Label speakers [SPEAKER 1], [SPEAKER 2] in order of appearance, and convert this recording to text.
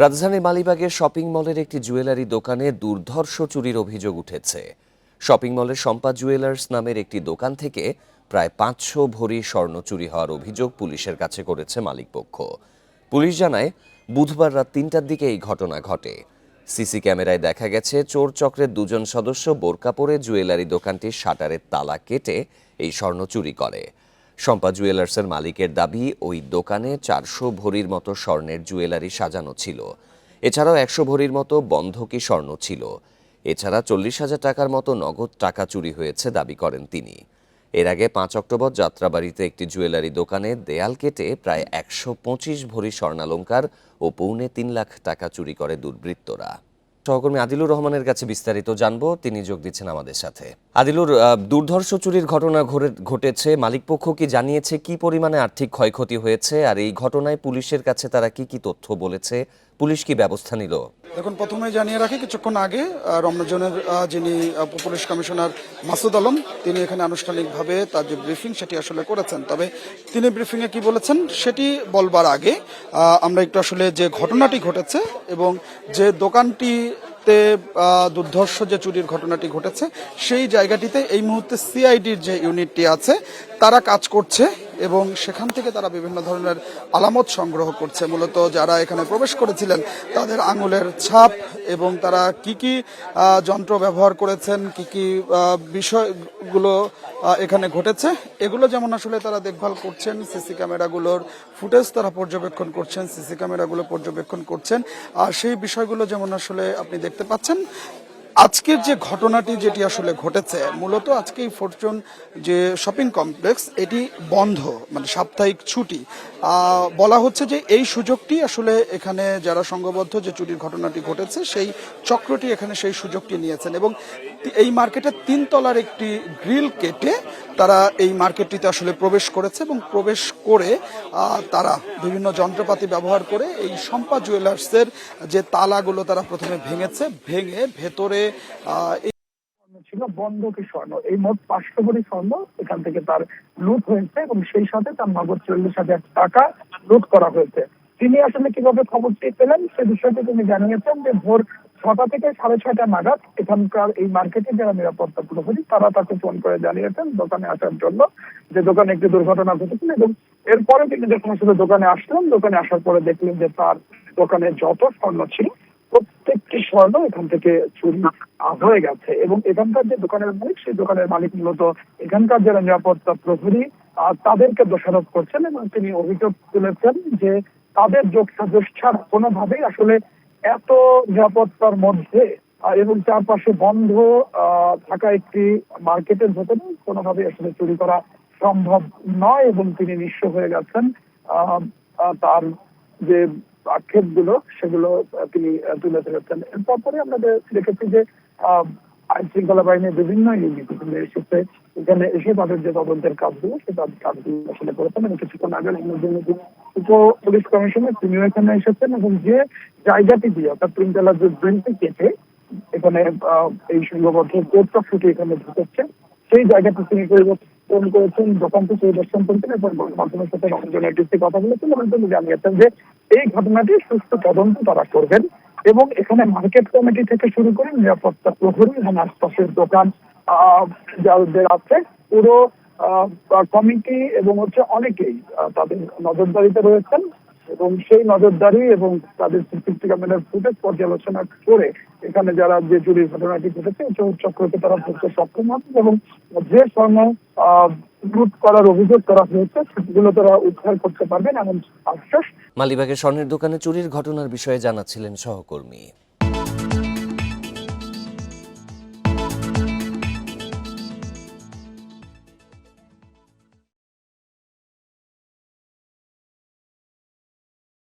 [SPEAKER 1] রাজধানীর মালিবাগের শপিং মলের একটি জুয়েলারি দোকানে দুর্ধর্ষ চুরির অভিযোগ উঠেছে। শপিং মলের সম্পা জুয়েলার্স নামের একটি দোকান থেকে প্রায় পাঁচশো ভরি স্বর্ণ চুরি হওয়ার অভিযোগ পুলিশের কাছে করেছে মালিকপক্ষ। পুলিশ জানায়, বুধবার রাত তিনটার দিকে এই ঘটনা ঘটে। সিসি ক্যামেরায় দেখা গেছে, চোর চক্রের দুজন সদস্য বোরকা পরে জুয়েলারি দোকানটির শাটারের তালা কেটে এই স্বর্ণ চুরি করে। শম্পা জুয়েলার্সের মালিকের দাবি, ওই দোকানে চারশো ভরির মতো স্বর্ণের জুয়েলারি সাজানো ছিল। এছাড়াও একশো ভরির মতো বন্ধকি স্বর্ণ ছিল। এছাড়া চল্লিশ হাজার টাকার মতো নগদ টাকা চুরি হয়েছে দাবি করেন তিনি। এর আগে পাঁচ অক্টোবর যাত্রাবাড়িতে একটি জুয়েলারি দোকানে দেয়াল কেটে প্রায় একশো পঁচিশ ভরি স্বর্ণালঙ্কার ও পৌনে তিন লাখ টাকা চুরি করে দুর্বৃত্তরা। সহকর্মী আদিলুর রহমানের কাছে বিস্তারিত জানব। তিনি যোগ দিচ্ছেন আমাদের সাথে। আদিলুর দুর্ধর্ষ চুরির ঘটনা ঘটেছে। মালিকপক্ষ কি জানিয়েছে? কি পরিমাণে আর্থিক ক্ষয়ক্ষতি হয়েছে? আর এই ঘটনায় পুলিশের কাছে তারা কি কি তথ্য বলেছে? পুলিশ কি ব্যবস্থা নিল?
[SPEAKER 2] দেখুন প্রথমে জানিয়ে রাখি কিছুক্ষণ আগে রমনাজনের যিনি পুলিশ কমিশনার মাসুদ আলম তিনি এখানে আনুষ্ঠানিকভাবে তার যে ব্রিফিং সেটি আসলে করেছেন। তবে তিনি ব্রিফিংয়ে কি বলেছেন সেটি বলবার আগে আমরা একটু আসলে যে ঘটনাটি ঘটেছে এবং যে দোকানটিতে আহ, দুর্ধর্ষ যে চুরির ঘটনাটি ঘটেছে সেই জায়গাটিতে এই মুহূর্তে সিআইডির যে ইউনিটটি আছে তারা কাজ করছে। এবং সেখান থেকে তারা বিভিন্ন ধরনের আলামত সংগ্রহ করছে। মূলত যারা এখানে প্রবেশ করেছিলেন, তাদের আঙুলের ছাপ এবং তারা কি কি যন্ত্র ব্যবহার করেছেন, কি কি বিষয়গুলো এখানে ঘটেছে, এগুলো যেমন আসলে তারা দেখভাল করছেন, সিসি ক্যামেরাগুলোর ফুটেজ তারা পর্যবেক্ষণ করছেন, সিসি ক্যামেরাগুলো পর্যবেক্ষণ করছেন, আর সেই বিষয়গুলো যেমন আসলে আপনি দেখতে পাচ্ছেন আজকের যে ঘটনাটি যেটি আসলে ঘটেছে, মূলত আজকে এই ফরচুন যে শপিং কমপ্লেক্স, এটি বন্ধ মানে সাপ্তাহিক ছুটি। বলা হচ্ছে যে এই সুযোগটি আসলে এখানে যারা সংঘবদ্ধ যে চুরির ঘটনাটি ঘটেছে, সেই চক্রটি এখানে সেই সুযোগটি নিয়েছেন এবং এই মার্কেটের তিনতলার একটি গ্রিল কেটে তারা এই মার্কেটটিতে আসলে প্রবেশ করেছে এবং প্রবেশ করে তারা বিভিন্ন যন্ত্রপাতি ব্যবহার করে এই সম্পা জুয়েলার্সের যে তালাগুলো তারা প্রথমে ভেঙেছে, ভেঙে ভেতরে
[SPEAKER 3] ছিল, বন্ধকি স্বর্ণ। এই মোট পাঁচশো ভরি স্বর্ণ এখান থেকে তার লুট হয়েছে এবং সেই সাথে তার নগদ চল্লিশ হাজার টাকা লুট করা হয়েছে। তিনি আসলে কীভাবে খবরটি পেলেন সে বিষয়টি তিনি জানিয়েছেন যে ভোর ছটা থেকে সাড়ে ছয়টা নাগাদ এখানকার এই মার্কেটে যারা নিরাপত্তা প্রহরী তারা তাকে ফোন করে জানিয়েছেন দোকানে আসার জন্য যে দোকানে একটি দুর্ঘটনা ঘটেছিল এবং এরপরে তিনি যখন আসলে দোকানে আসলেন, দোকানে আসার পরে দেখলেন যে তার দোকানে যত স্বর্ণ ছিল, প্রত্যেকটি স্বর্ণ এখান থেকে চুরি হয়ে গেছে এবং এখানকার যে দোকানের মালিক, সেই দোকানের মালিক মূলত এখানকার যারা নিরাপত্তা প্রহরী তাদেরকে দোষারোপ করছেন এবং তিনি অভিযোগ তুলেছেন যে তাদের যোগসাজ ছাড়া কোনোভাবেই আসলে এত নিরাপত্তার মধ্যে এবং চারপাশে বন্ধ থাকা একটি মার্কেটের ভেতরে কোনোভাবে আসলে চুরি করা সম্ভব নয় এবং তিনি নিঃস্ব হয়ে গেছেন। তার যে আক্ষেপগুলো সেগুলো তিনি তুলে ধরেছেন। এরপর পরে আমরা দেখেছি যে আইন শৃঙ্খলা বাহিনীর বিভিন্ন ইউনিট এসেছে। এখানে এসে তাদের যে তদন্তের কাজগুলো, সে তাদের কাজগুলো আসলে করেছেন এবং কিছুক্ষণ আগে উপ পুলিশ কমিশনার তিনিও এখানে এসেছেন এবং যে জায়গাটি দিয়ে অর্থাৎ তিনতলা যে ব্রিজটি কেটে এখানে এই সংঘবদ্ধ কোর্টটা ফুটে এখানে ঢুকেছে সেই জায়গাটি তিনি পরিবর্তন করেছেন দোকানটি পরিদর্শন করেছেন এবং গণমাধ্যমের সাথে রঞ্জনের ডিসি কথা বলেছেন এবং তিনি জানিয়েছেন যে এই ঘটনাটি সুস্থ তদন্ত তারা করবেন এবং এখানে মার্কেট কমিটি থেকে শুরু করে নিরাপত্তা প্রহরী এবং আশপাশের দোকান আহ, যাদের আছে পুরো কমিটি এবং হচ্ছে অনেকেই তাদের নজরদারিতে রয়েছেন এবং সেই নজরদারি এবং তাদের সিসিটিভি ক্যামেরার ফুটেজ পর্যালোচনা করে এখানে যারা যে চুরির ঘটনাটি ঘটেছে চক্রকে তারা ধরতে সক্ষম হবে এবং যে স্বর্ণ লুট করার অভিযোগ করা হয়েছে, সেগুলো তারা উদ্ধার করতে পারবেন এমন আশ্বাস।
[SPEAKER 1] মালিবাগের স্বর্ণের দোকানে চুরির ঘটনার বিষয়ে জানাচ্ছিলেন সহকর্মী।